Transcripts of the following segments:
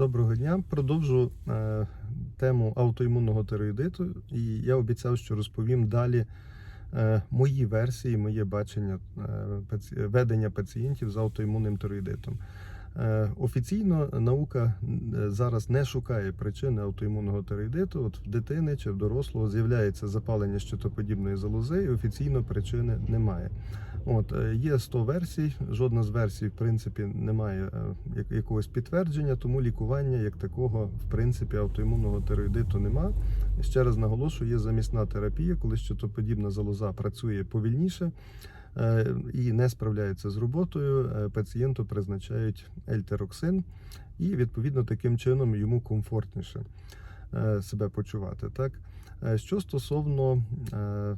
Доброго дня. Продовжу е, тему аутоімунного тироїдиту, і я обіцяв, що розповім далі е, мої версії, моє бачення е, ведення пацієнтів з аутоімунним тироїдитом. Е, офіційно наука е, зараз не шукає причини аутоімунного тироїдиту. От в дитини чи в дорослого з'являється запалення щитоподібної залози, і офіційно причини немає. От е, є 100 версій. Жодна з версій, в принципі, не має якогось підтвердження, тому лікування як такого, в принципі, аутоімунного тироїдиту нема. Ще раз наголошую, є замісна терапія, коли щитоподібна залоза працює повільніше і не справляється з роботою. е, Пацієнту призначають ельтероксин, і відповідно таким чином йому комфортніше е, себе почувати. Так. Е, Що стосовно е,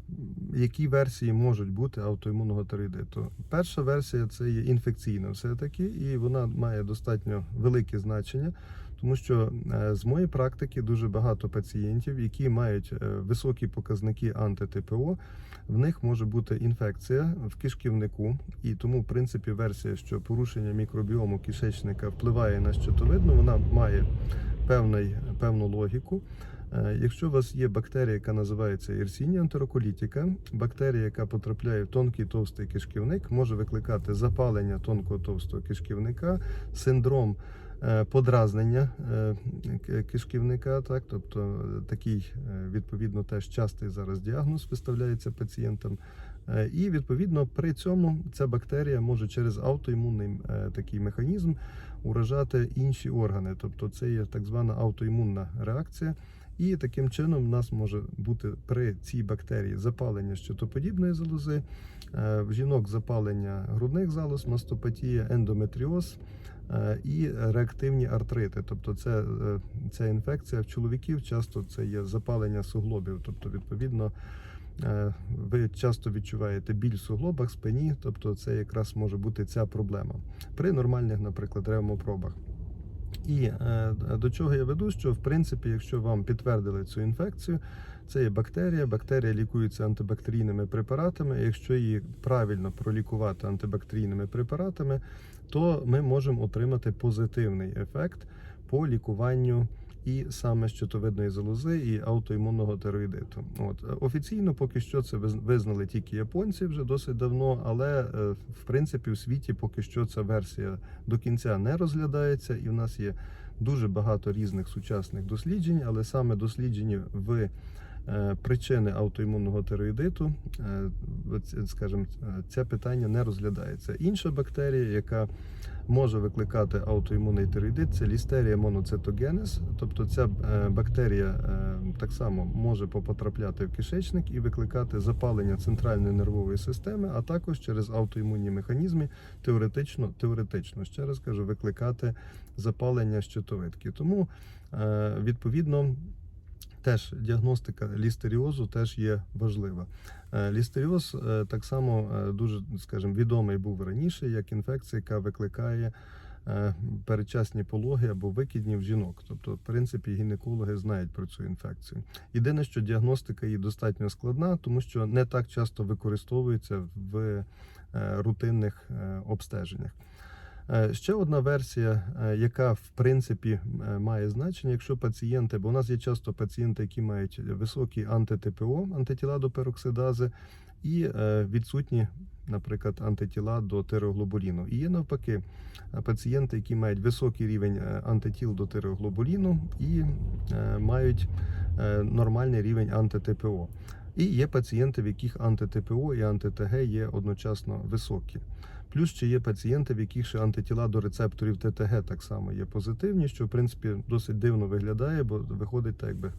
які версії можуть бути аутоімунного тироїдиту? Перша версія це є інфекційна, все-таки, і вона має достатньо велике значення, тому що е, з моєї практики дуже багато пацієнтів, які мають е, високі показники анти-ТПО, в них може бути інфекція в кишківнику, і тому, в принципі, версія, що порушення мікробіому кишечника впливає на щитовидну, вона має певний, певну логіку. Е, Якщо у вас є бактерія, яка називається Yersinia enterocolitica, бактерія, яка потрапляє в тонкий товстий кишківник, може викликати запалення тонкого товстого кишківника, синдром подразнення е, кишківника, так, тобто е, такий е, відповідно теж частий зараз діагноз виставляється пацієнтам. Е, І відповідно при цьому ця бактерія може через аутоімунний е, такий механізм уражати інші органи, тобто це є так звана аутоімунна реакція. І таким чином в нас може бути при цій бактерії запалення щитоподібної залози, е, в жінок запалення грудних залоз, мастопатія, ендометріоз е, і реактивні артрити. Тобто, це, е, ця інфекція в чоловіків часто це є запалення суглобів. Тобто, відповідно, е, ви часто відчуваєте біль в суглобах, спині, тобто це якраз може бути ця проблема при нормальних, наприклад, ревмопробах. І е, до чого я веду, що в принципі, якщо вам підтвердили цю інфекцію, це є бактерія. Бактерія лікується антибактерійними препаратами. Якщо її правильно пролікувати антибактерійними препаратами, то ми можемо отримати позитивний ефект по лікуванню і саме щитовидної залози, і аутоімунного тероїдиту. От е, офіційно поки що це виз- визнали тільки японці вже досить давно, але е, в принципі в світі поки що ця версія до кінця не розглядається, і в нас є дуже багато різних сучасних досліджень, але саме дослідження в причини аутоімунного тироїдиту, е, скажімо, е, це питання не розглядається. Інша бактерія, яка може викликати аутоімунний тироїдит, це лістерія моноцитогенез, тобто ця е, бактерія е, так само може потрапляти в кишечник і викликати запалення центральної нервової системи, а також через аутоімунні механізми теоретично, теоретично ще раз кажу, викликати запалення щитовидки. Тому е, відповідно. Теж діагностика лістеріозу теж є важлива. Е, Лістеріоз е, так само е, дуже, скажімо, відомий був раніше як інфекція, яка викликає передчасні пологи або викидні в жінок. Тобто, в принципі, гінекологи знають про цю інфекцію. Єдине, що діагностика її достатньо складна, тому що не так часто використовується в рутинних обстеженнях. Е, Ще одна версія, е, яка в принципі е, має значення, якщо пацієнти, бо у нас є часто пацієнти, які мають високі анти-ТПО, антитіла до пероксидази, і відсутні, наприклад, антитіла до тиреоглобуліну. І є навпаки пацієнти, які мають високий рівень антитіл до тиреоглобуліну і мають нормальний рівень анти-ТПО. І є пацієнти, в яких анти-ТПО і анти-ТГ є одночасно високі. Плюс ще є пацієнти, в яких ще антитіла до рецепторів ТТГ так само є позитивні, що в принципі досить дивно виглядає, бо виходить так якби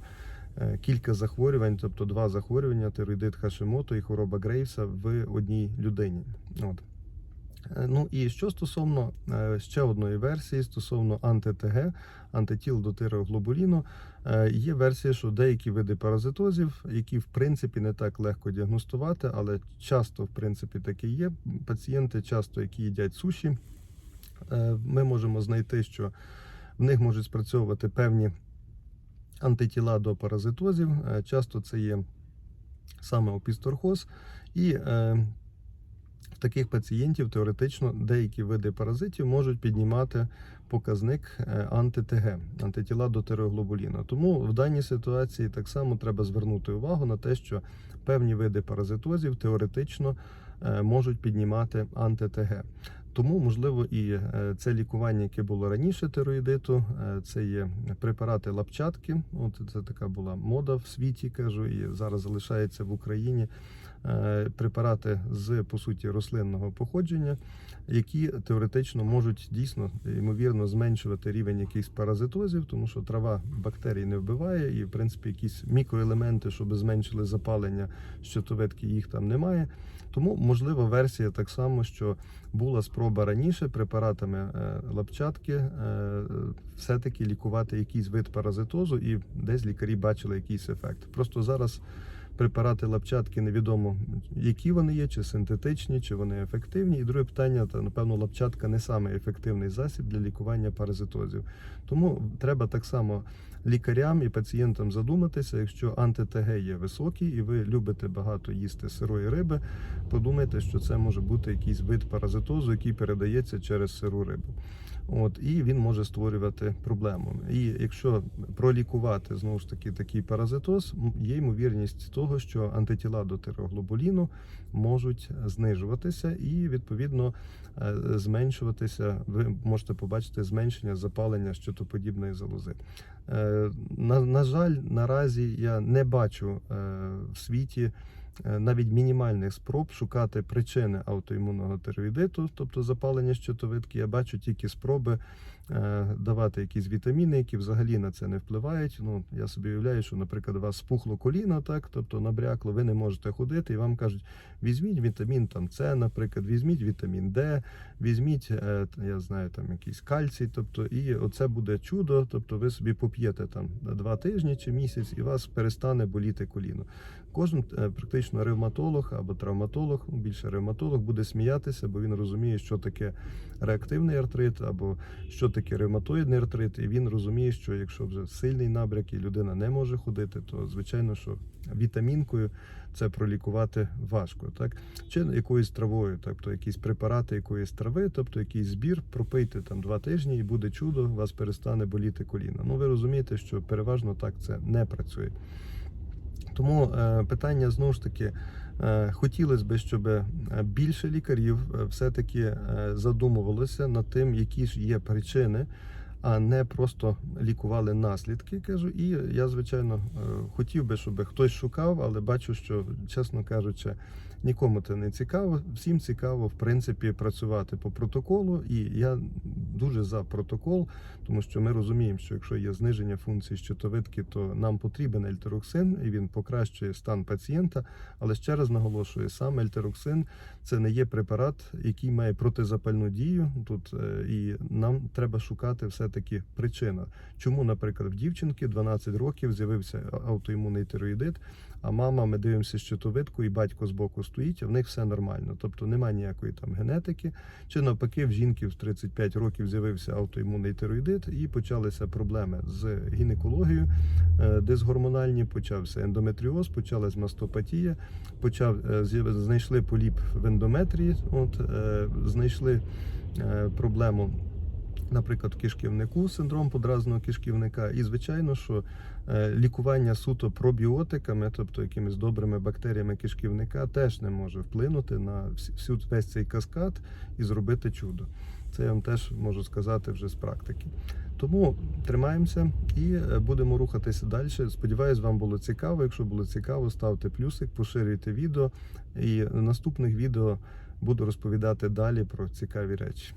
е, кілька захворювань, тобто два захворювання, тироїдит Хашимото і хвороба Грейвса в одній людині. От. Е, Ну і що стосовно е, ще одної версії, стосовно анти-ТГ, антитіл до тиреоглобуліну, е, є версія, що деякі види паразитозів, які в принципі не так легко діагностувати, але часто в принципі такі є. Пацієнти, часто які їдять суші, ми можемо знайти, що в них можуть спрацьовувати певні антитіла до паразитозів. Часто це є саме опісторхоз. І таких пацієнтів теоретично деякі види паразитів можуть піднімати показник е, анти-ТГ, антитіла до тиреоглобуліна. Тому в даній ситуації так само треба звернути увагу на те, що певні види паразитозів теоретично е, можуть піднімати анти-ТГ. Тому, можливо, і е, це лікування, яке було раніше тироїдиту, е, це є препарати лапчатки. От це така була мода в світі, кажу, і зараз залишається в Україні. Е, Препарати з по суті рослинного походження, які теоретично можуть дійсно ймовірно зменшувати рівень якихось паразитозів, тому що трава бактерій не вбиває, і в принципі якісь мікроелементи, щоб зменшили запалення щитовидки, їх там немає. Тому можлива версія так само, що була спроба раніше препаратами е, лапчатки е, все-таки лікувати якийсь вид паразитозу, і десь лікарі бачили якийсь ефект. Просто зараз препарати лапчатки невідомо, які вони є, чи синтетичні, чи вони ефективні. І друге питання, то напевно лапчатка не саме ефективний засіб для лікування паразитозів. Тому треба так само лікарям і пацієнтам задуматися, якщо анти-ТГ є високий і ви любите багато їсти сирої риби, подумайте, що це може бути якийсь вид паразитозу, який передається через сиру рибу. От і він може створювати проблему. І якщо пролікувати знову ж таки такий паразитоз, є ймовірність того, що антитіла до тироглобуліну можуть знижуватися і відповідно е, зменшуватися. Ви можете побачити зменшення запалення щитоподібної залози. Е, На, на жаль, наразі я не бачу е, в світі навіть мінімальних спроб шукати причини аутоімунного тироїдиту, тобто запалення щитовидки. Я бачу тільки спроби е, давати якісь вітаміни, які взагалі на це не впливають. Ну я собі уявляю, що, наприклад, у вас спухло коліно, так тобто набрякло, ви не можете ходити, і вам кажуть, візьміть вітамін там С, наприклад, візьміть вітамін Д, візьміть, е, я знаю, там якийсь кальцій. Тобто, і оце буде чудо. Тобто, ви собі поп'єте там два тижні чи місяць, і вас перестане боліти коліно. Кожен е, практично ревматолог або травматолог, більше ревматолог, буде сміятися, бо він розуміє, що таке реактивний артрит або що таке ревматоїдний артрит, і він розуміє, що якщо вже сильний набряк і людина не може ходити, то звичайно, що вітамінкою це пролікувати важко, так чи якоюсь травою, тобто якісь препарати якоїсь трави, тобто якийсь збір, пропийте там два тижні, і буде чудо, вас перестане боліти коліна. Ну ви розумієте, що переважно так це не працює. Тому е, питання знову ж таки. Е, Хотілося б, щоб е, більше лікарів все-таки задумувалося над тим, які ж є причини, а не просто лікували наслідки. Кажу, і я звичайно е, хотів би, щоб хтось шукав, але бачу, що чесно кажучи, нікому це не цікаво. Всім цікаво, в принципі, працювати по протоколу. І я дуже за протокол, тому що ми розуміємо, що якщо є зниження функції щитовидки, то нам потрібен ельтероксин, і він покращує стан пацієнта. Але ще раз наголошую, сам ельтероксин це не є препарат, який має протизапальну дію. Тут е, і нам треба шукати все-таки причина, чому, наприклад, в дівчинки 12 років з'явився аутоімунний тироїдит, а мама, ми дивимося щитовидку, і батько збоку стоїть, а в них все нормально. Тобто немає ніякої там генетики. Чи навпаки, в жінки в 35 років з'явився аутоімунний тироїдит, і почалися проблеми з гінекологією, е, дисгормональні, почався ендометріоз, почалась мастопатія, почав е, знайшли поліп в ендометрії, от е, знайшли проблему. Наприклад, в кишківнику синдром подразного кишківника, і звичайно, що е, лікування суто пробіотиками, тобто якимись добрими бактеріями кишківника, теж не може вплинути на всю весь цей каскад і зробити чудо. Це я вам теж можу сказати вже з практики. Тому тримаємося і е, будемо рухатися далі. Сподіваюсь, вам було цікаво. Якщо було цікаво, ставте плюсик, поширюйте відео. І в наступних відео буду розповідати далі про цікаві речі.